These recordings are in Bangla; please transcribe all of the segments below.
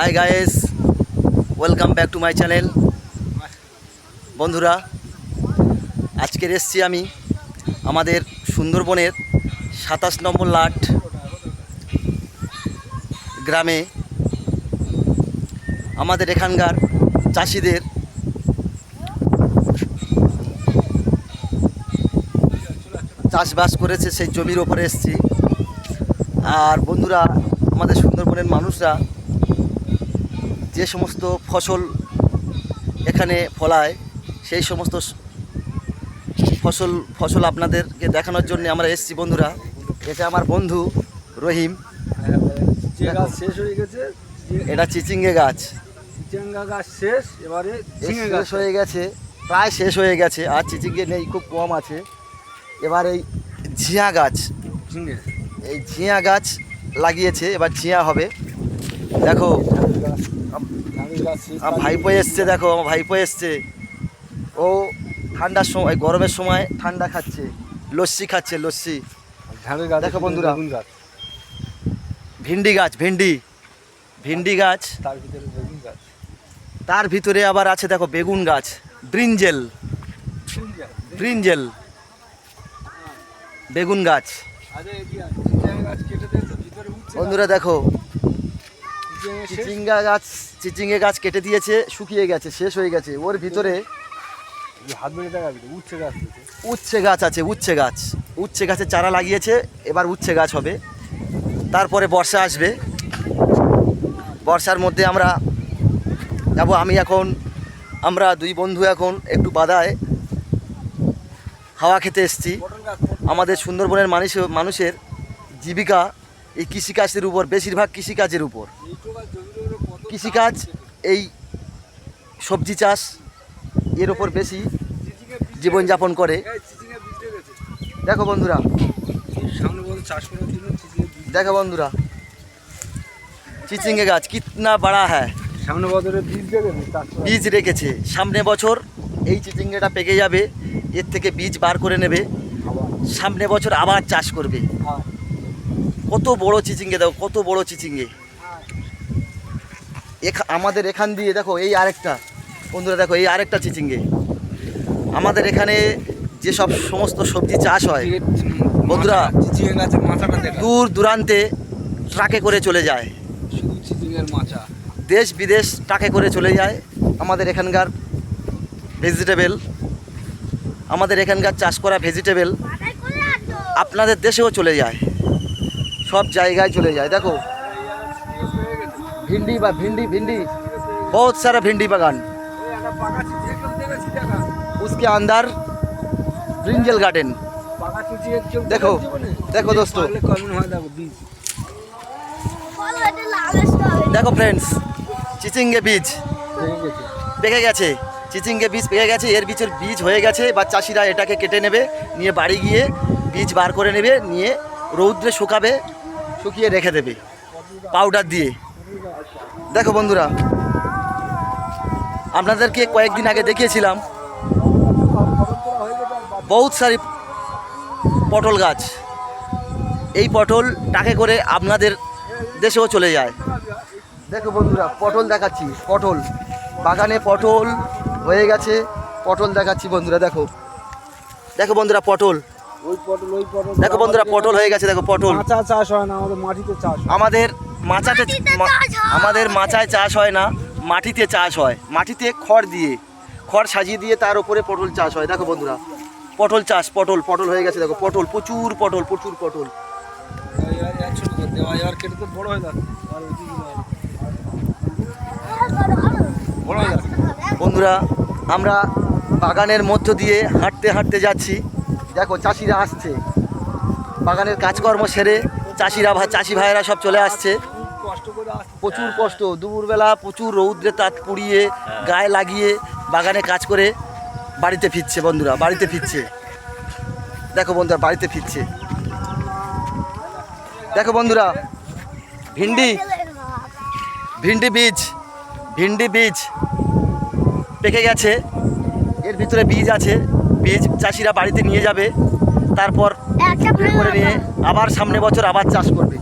Hi guys welcome back to my channel বন্ধুরা আজকের এসছি আমি আমাদের সুন্দরবনের সাতাশ নম্বর লাট গ্রামে। আমাদের এখানকার চাষিদের চাষবাস করেছে, সেই জমির ওপরে এসছি। আর বন্ধুরা, আমাদের সুন্দরবনের মানুষরা যে সমস্ত ফসল এখানে ফলায় সেই সমস্ত ফসল ফসল আপনাদেরকে দেখানোর জন্য আমরা এসেছি বন্ধুরা। এটা আমার বন্ধু রহিম। শেষ হয়ে গেছে এটা চিচিঙ্গে গাছ। চেঙ্গা গাছ শেষ এবারে গাছ শেষ হয়ে গেছে প্রায় শেষ হয়ে গেছে আর চিচিঙ্গে নেই খুব কম আছে। এবার এই ঝিয়া গাছ। এই ঝিয়া গাছ লাগিয়েছে এবার ঝিয়া হবে। দেখো আমার ভাইপো এসছে দেখো আমার ভাইপো এসছে। ও ঠান্ডার সময় গরমের সময় ঠান্ডা খাচ্ছে লস্যি খাচ্ছে লস্যি। দেখো বন্ধুরা। গাছ। ভিন্ডি গাছ ভিন্ডি। ভিন্ডি গাছ। তার ভিতরে বেগুন গাছ। তার ভিতরে আবার আছে দেখো বেগুন গাছ। ব্রিঞ্জেল। ব্রিঞ্জেল। বেগুন গাছ। বন্ধুরা এদিকে চিচিঙ্গা গাছ চিচিঙ্গে গাছ কেটে দিয়েছে শুকিয়ে গেছে শেষ হয়ে গেছে। ওর ভিতরে উঠছে গাছ উচ্ছে গাছ আছে উচ্ছে গাছ। উচ্ছে গাছের চারা লাগিয়েছে এবার উচ্ছে গাছ হবে। তারপরে বর্ষা আসবে। বর্ষার মধ্যে আমরা যাব আমি এখন আমরা দুই বন্ধু এখন একটু বাদায় হাওয়া খেতে এসেছি। গাছ। আমাদের সুন্দরবনের মানুষ মানুষের জীবিকা এই কৃষিকাজের উপর বেশিরভাগ কৃষিকাজের উপর এইটো গাছ জমির উপরে কত কৃষিকাজ এই সবজি চাষ এর ওপর বেশি জীবনযাপন করে। দেখো বন্ধুরা। দেখো বন্ধুরা। চিচিঙ্গে গাছ কিতনা বাড়া হ্যাঁ সামনে বছর বীজ রেখেছে। সামনে বছর এই চিচিঙ্গেটা পেকে যাবে এর থেকে বীজ বার করে নেবে। সামনে বছর আবার চাষ করবে। হ্যাঁ। কত বড় চিচিঙ্গে দাও কত বড় চিচিঙ্গে। আমাদের এখান দিয়ে দেখো এই আরেকটা। বন্ধুরা দেখো এই আরেকটা চিচিঙ্গে। আমাদের এখানে যেসব সমস্ত সবজি চাষ হয় বন্ধুরা, দূর দূরান্তে ট্রাকে করে চলে যায়। শুধু চিচিঙ্গের মাচা দেশ বিদেশ ট্রাকে করে চলে যায় আমাদের এখানকার ভেজিটেবল আমাদের এখানকার চাষ করা ভেজিটেবল আপনাদের দেশেও চলে যায়। সব জায়গায় চলে যায়। দেখো भिंडी बा भिंडी भिंडी बहुत सारा भिंडी बागान उसके अंदर ब्रिंजल गार्डन দেখো, দেখো দোস্ত। দেখো ফ্রেন্ডস চিচিঙ্গে বীজ পেকে গেছে চিচিঙ্গে বীজ পেকে গেছে এর বীজের বীজ হয়ে গেছে বা চাষিরা এটাকে কেটে নেবে নিয়ে বাড়ি গিয়ে বীজ বার করে নেবে নিয়ে রৌদ্রে শুকাবে শুকিয়ে রেখে দেবে পাউডার দিয়ে দেখো বন্ধুরা আপনাদেরকে কয়েকদিন আগে দেখিয়েছিলাম বহুত সারি পটল গাছ। এই পটল টাকে করে আপনাদের দেশেও চলে যায়। দেখো বন্ধুরা পটল দেখাচ্ছি পটল। বাগানে পটল হয়ে গেছে পটল দেখাচ্ছি বন্ধুরা দেখো। দেখো বন্ধুরা পটল। ওই পটল ওই পটল। দেখো বন্ধুরা পটল হয়ে গেছে দেখো পটল। চাষ হয় না আমাদের মাটিতে চাষ আমাদের মাচাতে আমাদের মাচায় চাষ হয় না মাটিতে চাষ হয়। মাটিতে খড় দিয়ে খড় সাজিয়ে দিয়ে তার উপরে পটল চাষ হয়। দেখো বন্ধুরা পটল চাষ পটল পটল হয়ে গেছে দেখো পটল প্রচুর পটল প্রচুর পটল। বন্ধুরা আমরা বাগানের মধ্য দিয়ে হাঁটতে হাঁটতে যাচ্ছি। দেখো চাষিরা আসছে। বাগানের কাজকর্ম সেরে চাষিরা ভা চাষি ভাইয়েরা সব চলে আসছে। প্রচুর কষ্ট, দুপুরবেলা প্রচুর রৌদ্রে তাত পুড়িয়ে, গায়ে লাগিয়ে বাগানে কাজ করে বাড়িতে ফিরছে বন্ধুরা, বাড়িতে ফিরছে। দেখো বন্ধুরা, বাড়িতে ফিরছে। দেখো বন্ধুরা, ভিন্ডি ভিন্ডি বীজ ভিন্ডি বীজ পেকে গেছে। এর ভিতরে বীজ আছে। বীজ চাষিরা বাড়িতে নিয়ে যাবে তারপর করে নিয়ে আবার সামনে বছর আবার চাষ করবে।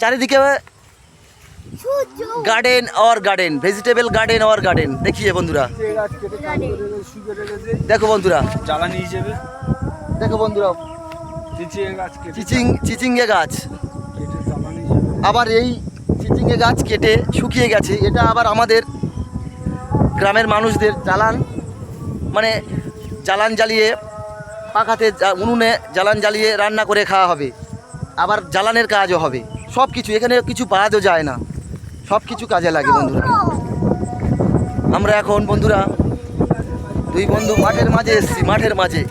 চারিদিকে garden or garden vegetable garden or garden দেখিয়ে বন্ধুরা। দেখো বন্ধুরা। জ্বালানি হিসেবে। দেখো বন্ধুরা। চিচিং চিচিংয়ে গাছ। আবার এই চিচিংয়ে গাছ কেটে শুকিয়ে গেছে এটা আবার আমাদের গ্রামের মানুষদের জ্বালান। মানে জ্বালান জ্বালিয়ে পাখাতে উনুনে জ্বালান জ্বালিয়ে রান্না করে খাওয়া হবে। আবার জ্বালানের কাজও হবে। সব কিছু এখানে কিছু বাদও যায় না। সব কিছু কাজে লাগে বন্ধুরা। আমরা এখন বন্ধুরা দুই বন্ধু মাঠের মাঝে এসছি মাঠের মাঝে।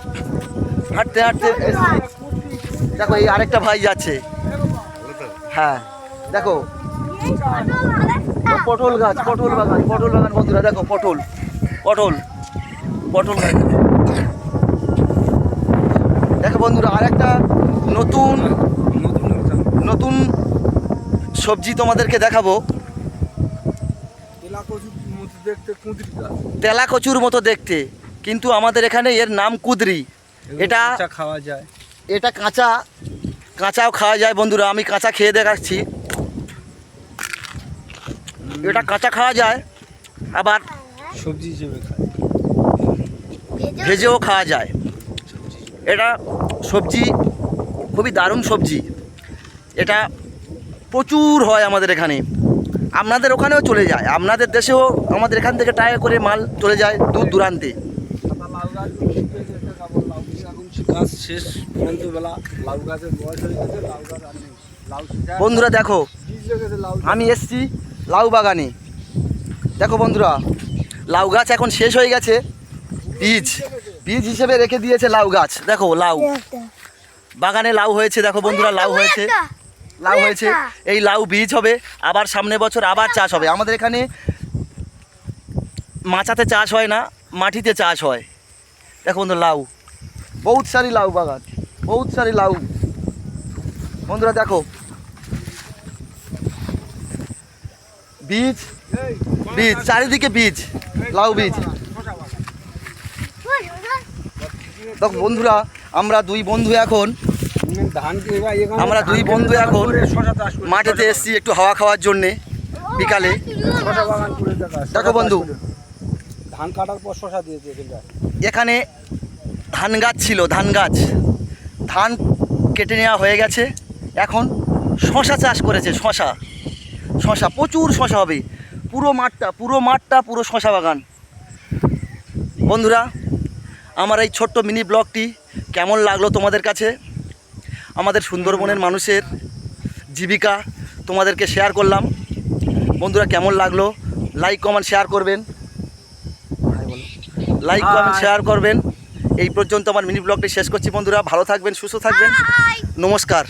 হাঁটতে হাঁটতে এসছি। দেখো এই আরেকটা ভাই যাচ্ছে। হ্যাঁ দেখো। পটল গাছ পটল বাগান পটল বাগান বন্ধুরা দেখো পটল পটল। পটল গাছ দেখো বন্ধুরা আরেকটা নতুন নতুন নতুন সবজি তোমাদেরকে দেখাবো। তেলা কচুর মতো দেখতে কুঁদরি গাছ মতো দেখতে কিন্তু আমাদের এখানে এর নাম কুদরি। এটা খাওয়া যায়। এটা কাঁচা কাঁচাও খাওয়া যায় বন্ধুরা আমি কাঁচা খেয়ে দেখাচ্ছি। এটা কাঁচা খাওয়া যায় আবার সবজি হিসেবে ভেজেও খাওয়া যায়। এটা সবজি, খুবই দারুণ সবজি। এটা প্রচুর হয় আমাদের এখানে। আপনাদের ওখানেও চলে যায়। আপনাদের দেশেও আমাদের এখান থেকে টাকা করে মাল চলে যায় দূর দূরান্তে। বন্ধুরা দেখো, আমি এসছি লাউ বাগানে। দেখো বন্ধুরা, লাউ গাছ এখন শেষ হয়ে গেছে। বীজ। বীজ হিসেবে রেখে দিয়েছে লাউ গাছ। দেখো লাউ। বাগানে লাউ হয়েছে দেখো বন্ধুরা লাউ হয়েছে। লাউ হয়েছে এই লাউ বীজ হবে আবার সামনে বছর আবার চাষ হবে। আমাদের এখানে মাচাতে চাষ হয় না মাটিতে চাষ হয়। দেখো বন্ধু লাউ। বহুত সারি লাউ বাগান বহুত সারি লাউ। বন্ধুরা দেখো। বীজ বীজ চারিদিকে বীজ লাউ বীজ শসা বাগান। দেখো বন্ধুরা, আমরা দুই বন্ধু এখন, আমরা দুই বন্ধু এখন মাঠেতে এসছি একটু হাওয়া খাওয়ার জন্যে বিকালে। দেখো বন্ধু। ধান কাটার পর শসা দিয়েছে এখানে ধান গাছ ছিল, ধান গাছ। ধান কেটে নেওয়া হয়ে গেছে। এখন শশা চাষ করেছে, শশা। শশা, প্রচুর শশা হবে। পুরো মাঠটা পুরো মাঠটা পুরো শশা বাগান। বন্ধুরা আমার এই ছোট্ট মিনি ব্লগটি কেমন লাগল তোমাদের কাছে? আমাদের সুন্দরবনের মানুষের জীবিকা তোমাদেরকে শেয়ার করলাম। বন্ধুরা কেমন লাগল? লাইক কমেন্ট শেয়ার করবেন। লাইক কমেন্ট শেয়ার করবেন। এই পর্যন্ত আমার মিনি ব্লগটি শেষ করছি বন্ধুরা। ভালো থাকবেন সুস্থ থাকবেন। নমস্কার।